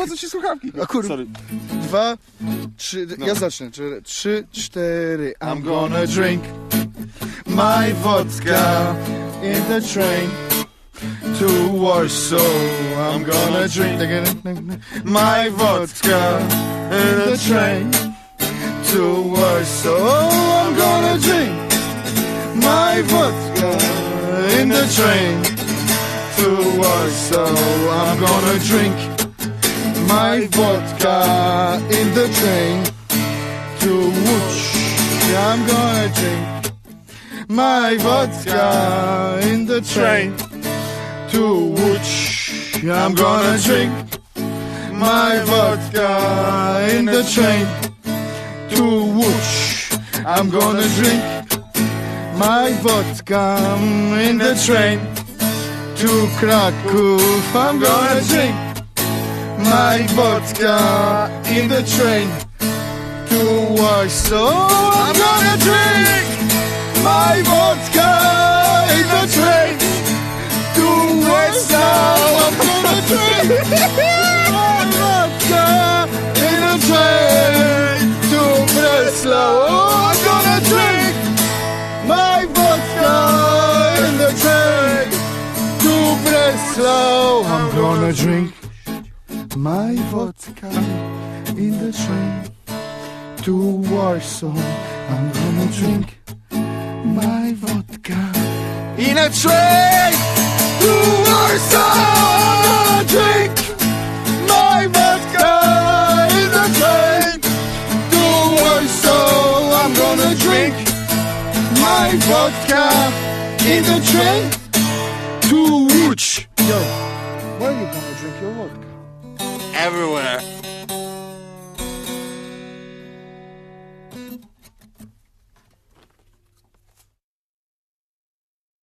Po co ci słuchawki? A kurwa. Sorry. Dwa, trzy, No. ja zacznę. Cztery, trzy, cztery. I'm gonna drink my vodka in the train to Warsaw. I'm gonna drink my vodka in the train to Warsaw. I'm gonna drink my vodka in the train to Warsaw. I'm gonna drink my vodka in the train to Łódź. I'm gonna drink my vodka in the train to Łódź. I'm gonna drink my vodka in the train to Łódź. I'm gonna drink my vodka in the train to Kraków. I'm gonna drink my vodka in the train to Warsaw. I'm gonna drink my vodka in the train to Warsaw. I'm gonna drink my vodka in the train to Breslau. I'm gonna drink my vodka in the train to Breslau. I'm gonna drink my vodka in the train to Warsaw. I'm gonna drink my vodka in a train to Warsaw. I'm gonna drink my vodka in the train to Warsaw. I'm gonna drink my vodka in the train to Łódź. Yo, where are you gonna drink your vodka? everywhere.